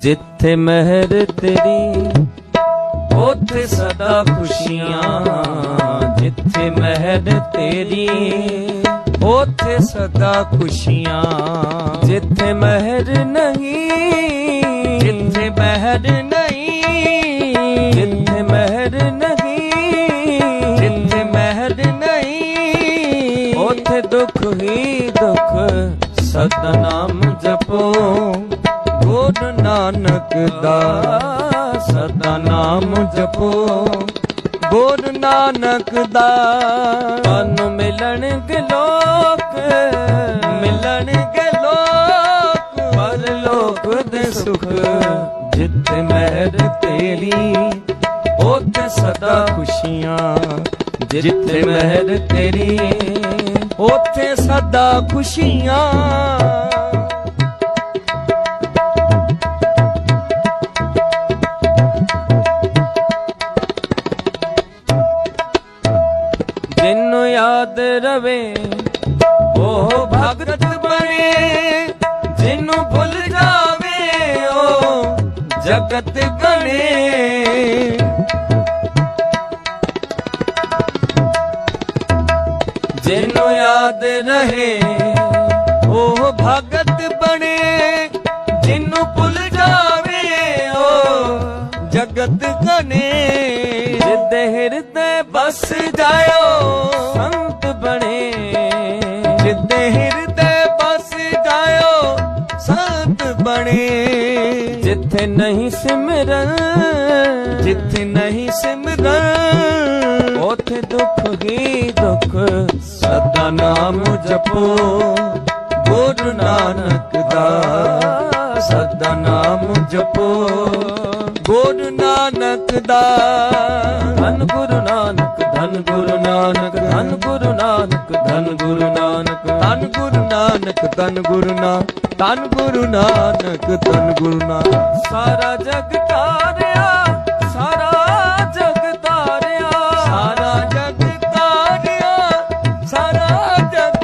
ਜਿੱਥੇ ਮਹਿਰ ਤੇਰੀ, ਉੱਥੇ ਸਦਾ ਖੁਸ਼ੀਆਂ। ਜਿੱਥੇ ਮਹਿਰ ਤੇਰੀ, ਉੱਥੇ ਸਦਾ ਖੁਸ਼ੀਆਂ। ਜਿੱਥੇ ਮਹਿਰ ਨਹੀਂ, ਜਿੱਥੇ ਮਹਿਰ ਨਹੀਂ, ਜਿੱਥੇ ਮਹਿਰ ਨਹੀਂ, ਜਿੱਥੇ ਮਹਿਰ ਨਹੀਂ। ਉੱਥੇ ਦੁੱਖ ਹੀ ਦੁੱਖ, ਸਤਨਾਮ ਜਪੋ। ਗੁਰੂ ਨਾਨਕ ਦਾ, ਸਦਾ ਨਾਮ ਜਪੋ। ਗੁਰੂ ਨਾਨਕ ਦਾ, ਮਨ ਮਿਲਣਗੇ ਲੋਕ ਮਿਲਣਗੇ ਲੋਕ। ਪਰ ਲੋਕ ਦੇ ਸੁਖ ਜਿੱਤ ਮਹਿਰ ਤੇਰੀ, ਉੱਥੇ ਸਦਾ ਖੁਸ਼ੀਆਂ। ਜਿੱਤ ਮਹਿਰ ਤੇਰੀ, ਉੱਥੇ ਸਦਾ ਖੁਸ਼ੀਆਂ। ਯਾਦ ਰਵੇ। ਉਹ ਭਗਤ ਬਣੇ, ਜਿਨੂੰ ਭੁੱਲ ਜਾਵੇ ਉਹ ਜਗਤ ਬਣੇ। ਜਿਨੂੰ ਯਾਦ ਰਹੇ, ਉਹ ਭਗਤ ਬਣੇ। ਜਿੱਥੇ ਨਹੀਂ ਸਿਮਰਨ ਜਿੱਥੇ ਨਹੀਂ ਸਿਮਰਨ ਉਥੇ ਦੁੱਖ ਹੀ ਦੁੱਖ ਸਦਾ ਨਾਮ ਜਪੋ ਗੁਰੂ ਨਾਨਕ ਦਾ ਸਦਾ ਨਾਮ ਜਪੋ ਗੁਰੂ ਨਾਨਕ ਦਾ। ਧੰਨ ਗੁਰੂ ਨਾਨਕ ਧੰਨ ਗੁਰੂ ਨਾਨਕ ਧੰਨ ਗੁਰੂ ਨਾਨਕ ਧੰਨ ਗੁਰੂ ਨਾਨਕ। ਧੰਨ ਗੁਰੂ ਨਾਨਕ ਧੰਨ ਗੁਰੂ ਨਾਨਕ ਧੰਨ ਗੁਰੂ ਨਾਨਕ ਧੰਨ ਗੁਰੂ ਨਾਨਕ। ਸਾਰਾ ਜਗ ਤਾਰਿਆ ਸਾਰਾ ਜਗ ਤਾਰਿਆ। ਸਾਰਾ ਜਗ ਤਾਰਿਆ ਸਾਰਾ ਜਗ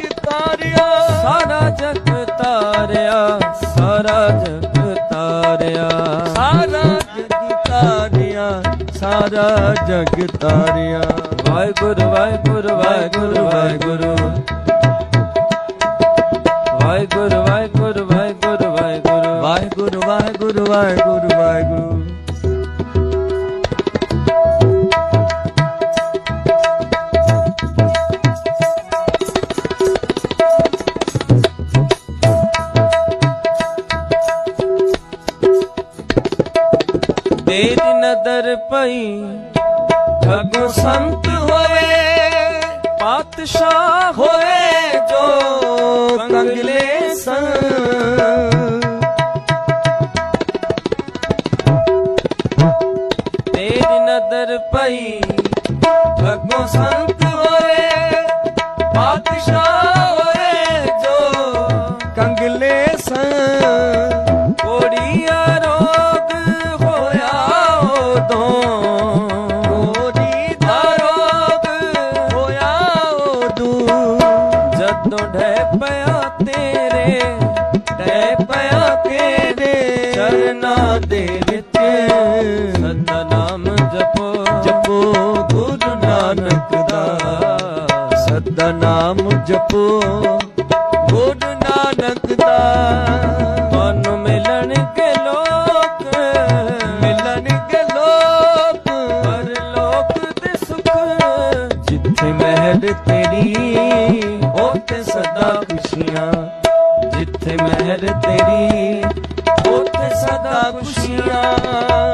ਸਾਰਾ ਜਗ ਤਾਰਿਆ। ਵਾਹਿਗੁਰੂ ਵਾਹਿਗੁਰੂ ਵਾਹਿਗੁਰੂ ਵਾਹਿਗੁਰੂ। ਵਾਹਿਗੁਰੂ ਵਾਹਿਗੁਰੂ ਵਾਹਿਗੁਰੂ ਵਾਹਿਗੁਰੂ। ਵਾਹਿਗੁਰੂ ਵਾਹਿਗੁਰੂ ਵਾਹਿਗੁਰੂ ਵਾਹਿਗੁਰੂ। ਨਜ਼ਰ ਪਈ। ਅਗੋ ਸੰਤ ਹੋਏ, ਪਾਤਸ਼ਾਹ ਹੋਏ, ਜੋ ਕੰਗਲੇ ਸੰਤ ਪਈ ਭਗੋ ਸੰਤ ਹੋਏ, ਪਾਤਸ਼ਾਹ ਸਦਾ ਨਾਮ ਜਪੋ। ਗੁਰੂ ਨਾਨਕ ਦਾ ਮਨ ਮਿਲਣਗੇ ਲੋਕ ਮਿਲਣਗੇ ਲੋਕ ਪਰ ਲੋਕ ਦੇ ਸੁਖ। ਜਿੱਥੇ ਮਹਿਰ ਤੇਰੀ, ਉੱਥੇ ਸਦਾ ਖੁਸ਼ੀਆਂ। ਜਿੱਥੇ ਮਹਿਰ ਤੇਰੀ, ਉੱਥੇ ਸਦਾ ਖੁਸ਼ੀਆਂ।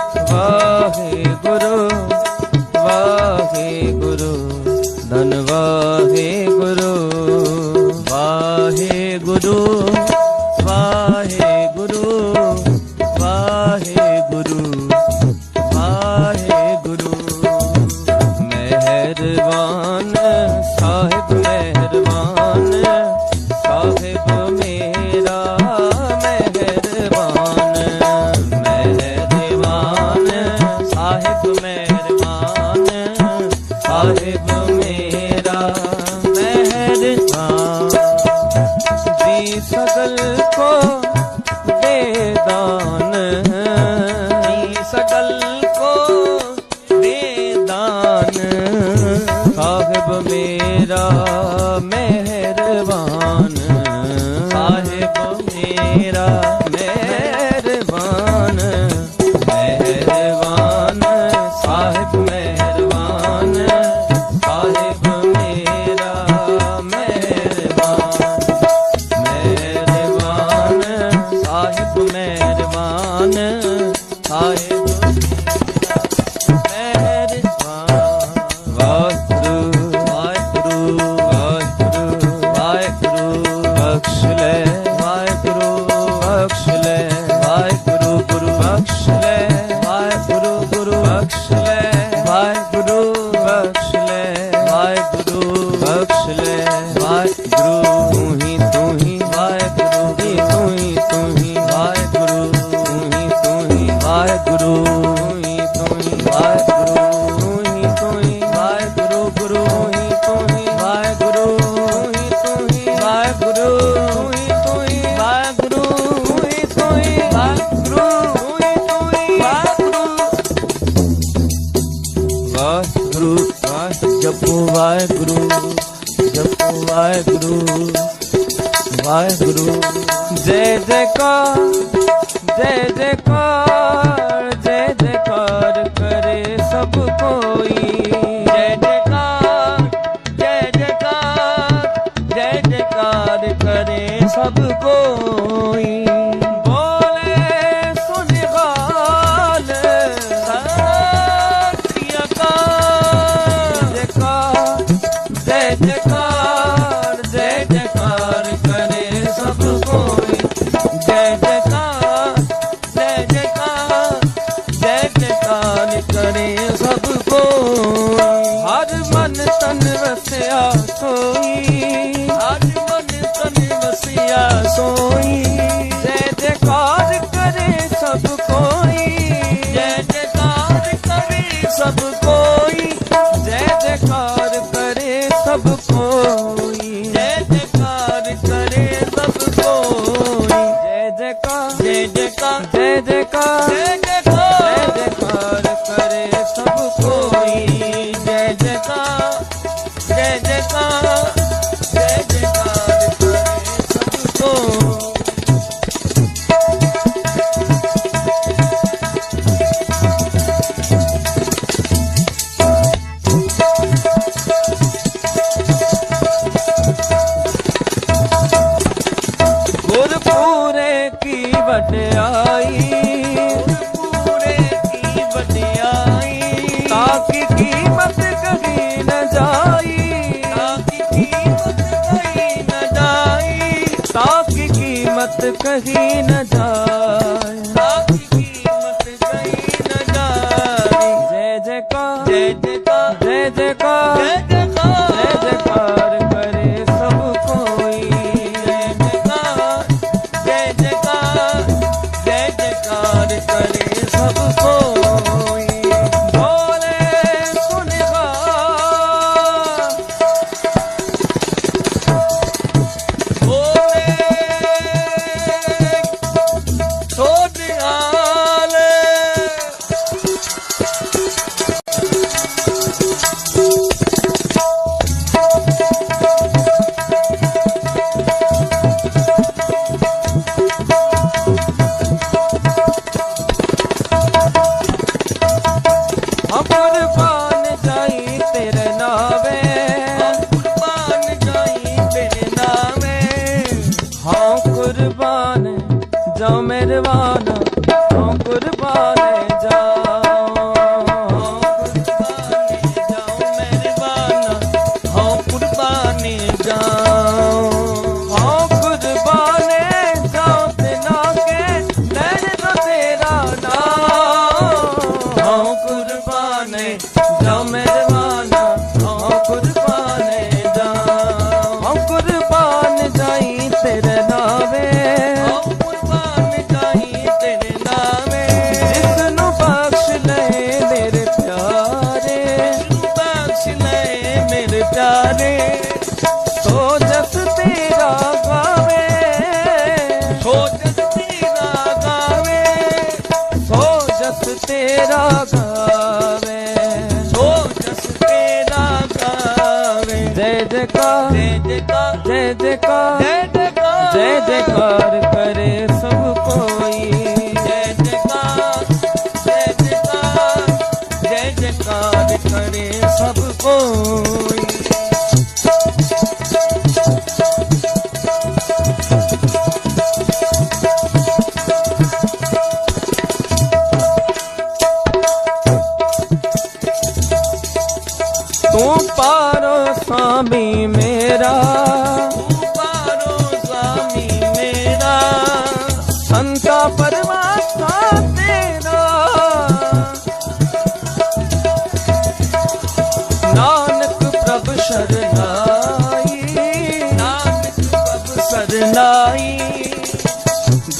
ਸਾਹਿਬ ਮੇਰਾ ਮਹਿਰਬਾਨ ਦੀ ਸਗਲ ਕੋ ਦੇ ਦਾਨ ਦੀ ਸਗਲ ਕੋ ਦੇ ਦਾਨ ਸਾਹਿਬ ਮੇਰਾ ਮਹਿਰਬਾਨ ਸਾਹਿਬ ਮੇਰਾ looks like ਸਭ ਕੋਈ ਬੋਲੇ, ਸੁਣ ਗਾਲ। ਸਤਿਆ ਕਾ ਜਕਾ ਦੇ ਜਕਾਰ ਦੇ ਜਕਾਰ ਕਰੇ ਸਭ ਕੋਈ। ਦੇ ਜਕਾਰ ਦੇ ਜਕਾਰ ਦੇ ਜਕਾਰ ਕਰੇ ਸਭ ਕੋਈ। ਹਰ ਮਨ ਤਨ ਵਸਿਆ ਕੋਈ। ਸਭ ਕੋਈ ਜੈ ਜੈਕਾਰ ਕਰੇ ਸਭ ਕੋਈ ਜੈ ਜੈਕਾਰ ਕਰੇ ਸਭ ਕੋਈ ਜੈ ਜੈਕਾਰ ਜੈ ਜੈਕਾਰ ਜੈ ਜੈਕਾਰ ਜੈ ਜੈਕਾਰ ਕਰੇ ਸਭ ਕੋਈ ਜੈ ਜੈਕਾਰ ਜੈ ਜੈਕਾਰ कहीं न जा ਜਸ ਤੇਰਾ ਗਾਵੇ। ਸੋ ਜਸ ਤੇਰਾ ਗਾਵੇ। ਜੈ ਜੈਕਾਰ। ਜੈ ਜੈਕਾਰ। ਜੈ ਜੈਕਾਰ। ਜੈ ਜੈਕਾਰ।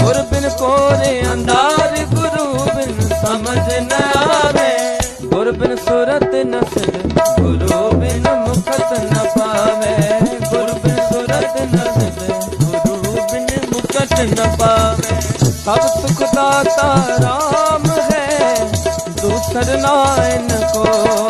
ਗੁਰ ਬਿਨ ਕੋਰੇ ਅੰਧਾਰ, ਗੁਰੂ ਬਿਨ ਸਮਝ ਨ ਆਵੇ। ਗੁਰ ਬਿਨ ਸੁਰਤ ਨ ਸਿਰ ਗੁਰੂ ਬਿਨ ਮੁਖਤ ਨ ਪਾਵੇ। ਗੁਰ ਬਿਨ ਸੁਰਤ ਨ ਸਿਰ ਗੁਰੂ ਬਿਨ ਮੁਖਤ ਨ ਪਾਵੇ। ਸਭ ਸੁਖ ਦਾਤਾ ਰਾਮ ਹੈ, ਦੂਸਰ ਨਾਇਨ ਕੋ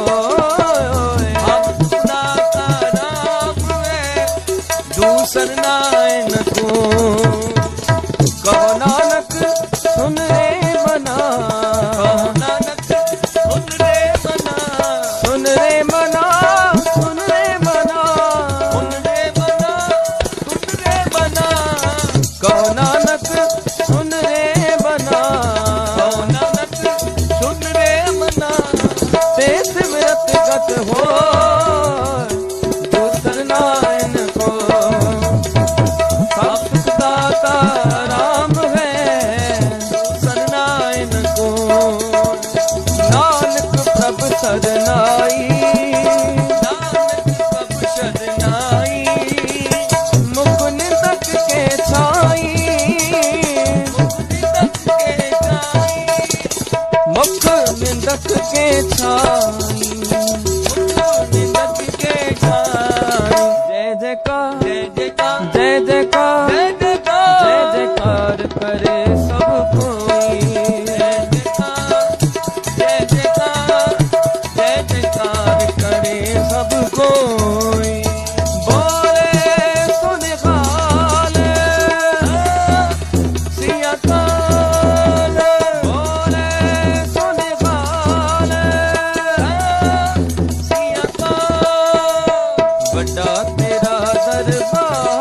ਜੈ ਜੈਕਾਰ ਜੈ ਜੈਕਾਰ ਜੈ ਜੈਕਾਰ ਕਰੇ ਸਭ ਕੋਈ। ਜੈ ਜੈਕਾਰ ਜੈ ਜੈਕਾਰ ਜੈ ਜੈਕਾਰ ਕਰੇ ਸਭ ਕੋਈ। ਬੋਲੇ ਸੁਨਿਹਾਲ ਬੋਲੇ ਸੁਨਿਹਾਲ ਸਿਆ ਵੱਡਾ ਤੇਰਾ ਦਰਬਾਰ।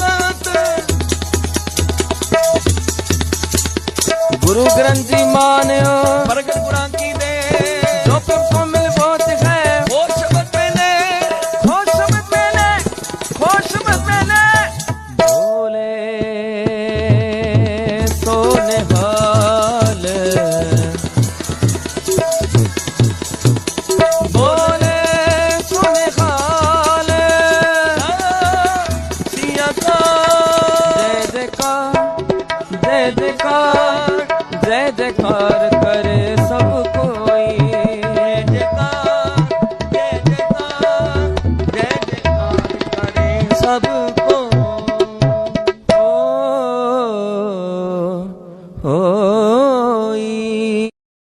ਗੁਰੂ ਗ੍ਰੰਥ ਜੀ ਮਾਨਿਓ। ਪ੍ਰਗਟ ਗੁਰਾਂ